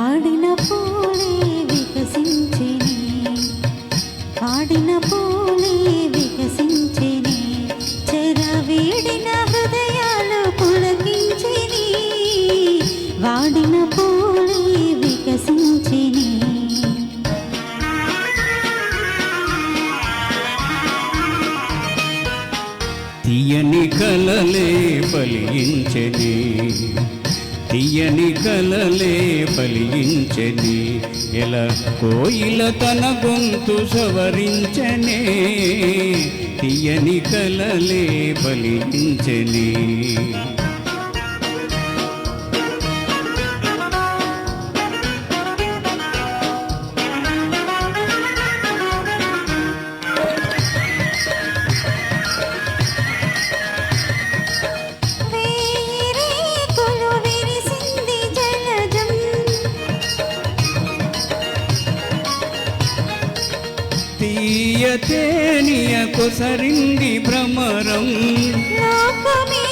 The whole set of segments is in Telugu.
పాడిన పూలే వికసించిని. పాడిన పూలే వికసించిని. చెరవీడిన హృదయాలు పులకించిని. వాడిన పూలే వికసించిని. తీయని కలలే ఫలించని తీయని కలలే బలించని ఎలా కోయిల తన గొంతు సవరించనే తీయని కలలే ఫలించని తేనియ కొసరింది భ్రమరం. లోకమే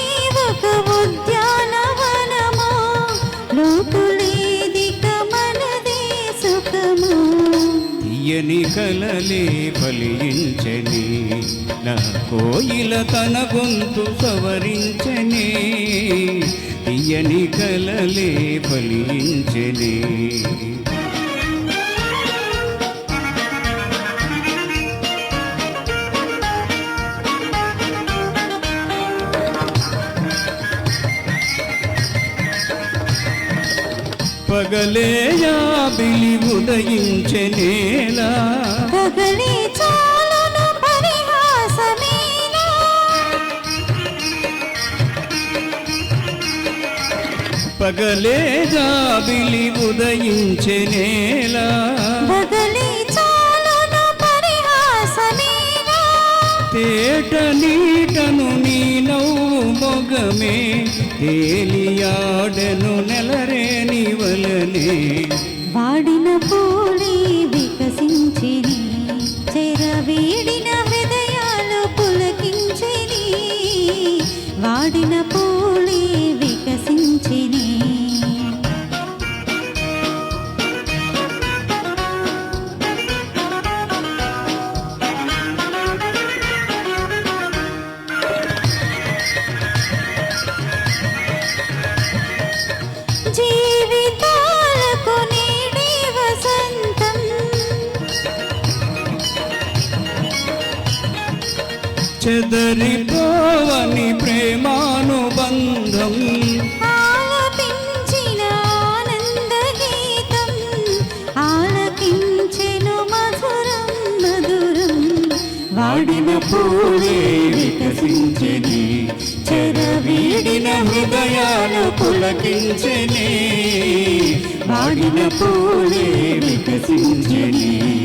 ఒక ఉద్యానవనమా లోకులేదిక మనదే సుఖము. తీయని కలలే ఫలించని నా కోయిల తన గొంతు సవరించని. తీయని కలలే ఫలించని. పగలే యాబిలి ఉదయించనేలా పగలే చాలును పరిహాసమేనా? పగలే జాబిలి ఉదయించనేలా పగలే చాలును పరిహాసమేనా? తేట నీటను నీ నవ్వు మొగమే తేలియాడను నెలరేని వలనే వాడిన పూలే వికసించిని చెరవేడి చెదరిపోవని ప్రేమానుబంధం. వాడిన పూలే వికసించని చెరవీడిన హృదయాలు పులకించని. వాడిన పూలే వికసించని.